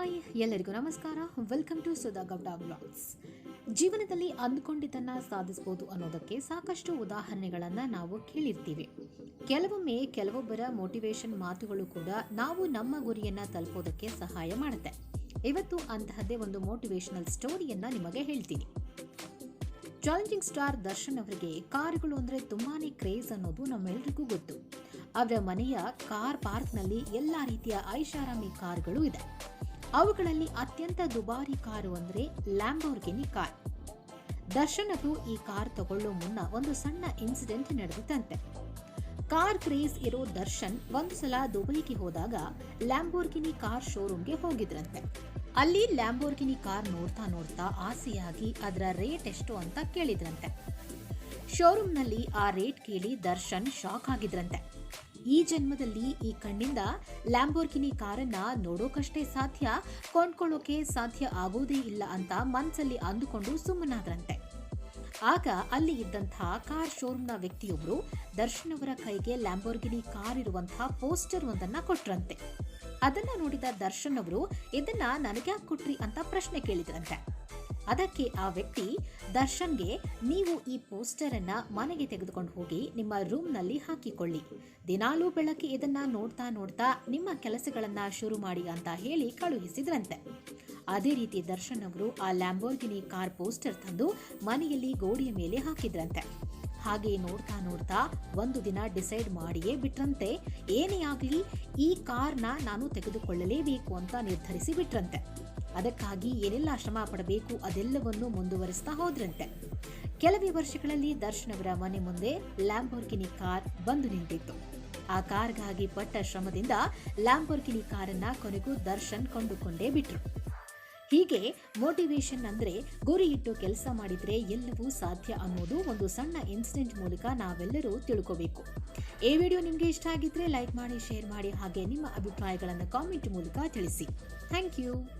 Hi, ಎಲ್ಲರಿಗೂ ನಮಸ್ಕಾರ. Welcome to Sudha Gowda blogs ಜೀವನದಲ್ಲಿ ಅಂದ್ಕೊಂಡಿದ್ದನ್ನ ಸಾಧಿಸಬಹುದು ಅನ್ನೋದಕ್ಕೆ ಸಾಕಷ್ಟು ಉದಾಹರಣೆಗಳನ್ನು ನಾವು ಕೇಳಿರ್ತೀವಿ. ಕೆಲವೊಮ್ಮೆ ಕೆಲವೊಬ್ಬರ ಮೋಟಿವೇಶನ್ ಮಾತುಗಳು ಕೂಡ ನಾವು ನಮ್ಮ ಗುರಿಯನ್ನ ತಲುಪೋದಕ್ಕೆ ಸಹಾಯ ಮಾಡುತ್ತೆ. ಇವತ್ತು ಅಂತಹದ್ದೇ ಒಂದು ಮೋಟಿವೇಶನಲ್ ಸ್ಟೋರಿಯನ್ನ ನಿಮಗೆ ಹೇಳ್ತೀನಿ. ಚಾಲೆಂಜಿಂಗ್ ಸ್ಟಾರ್ ದರ್ಶನ್ ಅವರಿಗೆ ಕಾರುಗಳು ಅಂದ್ರೆ ತುಂಬಾನೇ ಕ್ರೇಜ್ ಅನ್ನೋದು ನಮ್ಮೆಲ್ರಿಗೂ ಗೊತ್ತು. ಅವರ ಮನೆಯ ಕಾರ್ ಪಾರ್ಕ್ನಲ್ಲಿ ಎಲ್ಲ ರೀತಿಯ ಐಷಾರಾಮಿ ಕಾರ್ಗಳು ಇದೆ. ಅವುಗಳಲ್ಲಿ ಅತ್ಯಂತ ದುಬಾರಿ ಕಾರು ಅಂದರೆ ಲ್ಯಾಂಬೋರ್ಗಿನಿ ಕಾರ್. ದರ್ಶನದು ಈ ಕಾರ್ ತಗೊಳ್ಳೋ ಮುನ್ನ ಒಂದು ಸಣ್ಣ ಇನ್ಸಿಡೆಂಟ್ ನಡೆದಿತ್ತಂತೆ. ಕಾರ್ ಕ್ರೇಜ್ ಇರೋ ದರ್ಶನ್ ಒಂದು ಸಲ ದುಬೈಗೆ ಹೋದಾಗ ಲ್ಯಾಂಬೋರ್ಗಿನಿ ಕಾರ್ ಶೋರೂಮ್ಗೆ ಹೋಗಿದ್ರಂತೆ. ಅಲ್ಲಿ ಲ್ಯಾಂಬೋರ್ಗಿನಿ ಕಾರ್ ನೋಡ್ತಾ ನೋಡ್ತಾ ಆಸೆಯಾಗಿ ಅದರ ರೇಟ್ ಎಷ್ಟು ಅಂತ ಕೇಳಿದ್ರಂತೆ. ಶೋರೂಮ್ನಲ್ಲಿ ಆ ರೇಟ್ ಕೇಳಿ ದರ್ಶನ್ ಶಾಕ್ ಆಗಿದ್ರಂತೆ. ಈ ಜನ್ಮದಲ್ಲಿ ಈ ಕಣ್ಣಿಂದ ಲ್ಯಾಂಬೋರ್ಗಿನಿ ಕಾರನ್ನ ನೋಡೋಕಷ್ಟೇ ಸಾಧ್ಯ, ಕೊಂಡ್ಕೊಳ್ಳೋಕೆ ಸಾಧ್ಯ ಆಗೋದೇ ಇಲ್ಲ ಅಂತ ಮನ್ಸಲ್ಲಿ ಅಂದುಕೊಂಡು ಸುಮ್ಮನಾದ್ರಂತೆ. ಆಗ ಅಲ್ಲಿ ಇದ್ದಂತಹ ಕಾರ್ ಶೋರೂಮ್ನ ವ್ಯಕ್ತಿಯೊಬ್ರು ದರ್ಶನ್ ಅವರ ಕೈಗೆ ಲ್ಯಾಂಬೋರ್ಗಿನಿ ಕಾರ್ ಇರುವಂತಹ ಪೋಸ್ಟರ್ ಒಂದನ್ನ ಕೊಟ್ರಂತೆ. ಅದನ್ನ ನೋಡಿದ ದರ್ಶನ್ ಅವರು, ಇದನ್ನ ನನಗ್ಯಾಕೆ ಕೊಟ್ರಿ ಅಂತ ಪ್ರಶ್ನೆ ಕೇಳಿದ್ರಂತೆ. ಅದಕ್ಕೆ ಆ ವ್ಯಕ್ತಿ, ದರ್ಶನ್ಗೆ ನೀವು ಈ ಪೋಸ್ಟರ್ ಅನ್ನ ಮನೆಗೆ ತೆಗೆದುಕೊಂಡು ಹೋಗಿ ನಿಮ್ಮ ರೂಮ್ನಲ್ಲಿ ಹಾಕಿಕೊಳ್ಳಿ. ದಿನಾಲೂ ಬೆಳಗ್ಗೆ ಇದನ್ನ ನೋಡ್ತಾ ನೋಡ್ತಾ ನಿಮ್ಮ ಕೆಲಸಗಳನ್ನ ಶುರು ಮಾಡಿ ಅಂತ ಹೇಳಿ ಕಳುಹಿಸಿದ್ರಂತೆ. ಅದೇ ರೀತಿ ದರ್ಶನ್ ಅವರು ಆ ಲ್ಯಾಂಬೋರ್ಗಿನಿ ಕಾರ್ ಪೋಸ್ಟರ್ ತಂದು ಮನೆಯಲ್ಲಿ ಗೋಡೆಯ ಮೇಲೆ ಹಾಕಿದ್ರಂತೆ. ಹಾಗೆ ನೋಡ್ತಾ ನೋಡ್ತಾ ಒಂದು ದಿನ ಡಿಸೈಡ್ ಮಾಡಿಯೇ ಬಿಟ್ರಂತೆ. ಏನೇ ಆಗಲಿ ಈ ಕಾರ್ನ ನಾನು ತೆಗೆದುಕೊಳ್ಳಲೇಬೇಕು ಅಂತ ನಿರ್ಧರಿಸಿ ಬಿಟ್ರಂತೆ. ಅದಕ್ಕಾಗಿ ಏನೆಲ್ಲ ಶ್ರಮ ಪಡಬೇಕು ಅದೆಲ್ಲವನ್ನು ಮುಂದುವರಿಸ್ತಾ ಹೋದ್ರಂತೆ. ಕೆಲವೇ ವರ್ಷಗಳಲ್ಲಿ ದರ್ಶನ್ ಅವರ ಮನೆ ಮುಂದೆ ಲ್ಯಾಂಬೋರ್ಗಿನಿ ಕಾರ್ ಬಂದು ನಿಂತಿತ್ತು. ಆ ಕಾರ್ಗಾಗಿ ಪಟ್ಟ ಶ್ರಮದಿಂದ ಲ್ಯಾಂಬೋರ್ಗಿನಿ ಕಾರನ್ನ ಕೊನೆಗೂ ದರ್ಶನ್ ಕೊಂಡುಕೊಂಡೇ ಬಿಟ್ರು. ಹೀಗೆ ಮೋಟಿವೇಶನ್ ಅಂದ್ರೆ ಗುರಿ ಇಟ್ಟು ಕೆಲಸ ಮಾಡಿದ್ರೆ ಎಲ್ಲವೂ ಸಾಧ್ಯ ಅನ್ನೋದು ಒಂದು ಸಣ್ಣ ಇನ್ಸಿಡೆಂಟ್ ಮೂಲಕ ನಾವೆಲ್ಲರೂ ತಿಳ್ಕೋಬೇಕು. ಈ ವಿಡಿಯೋ ನಿಮಗೆ ಇಷ್ಟ ಆಗಿದ್ರೆ ಲೈಕ್ ಮಾಡಿ, ಶೇರ್ ಮಾಡಿ ಹಾಗೆ ನಿಮ್ಮ ಅಭಿಪ್ರಾಯಗಳನ್ನು ಕಾಮೆಂಟ್ ಮೂಲಕ ತಿಳಿಸಿ. Thank you.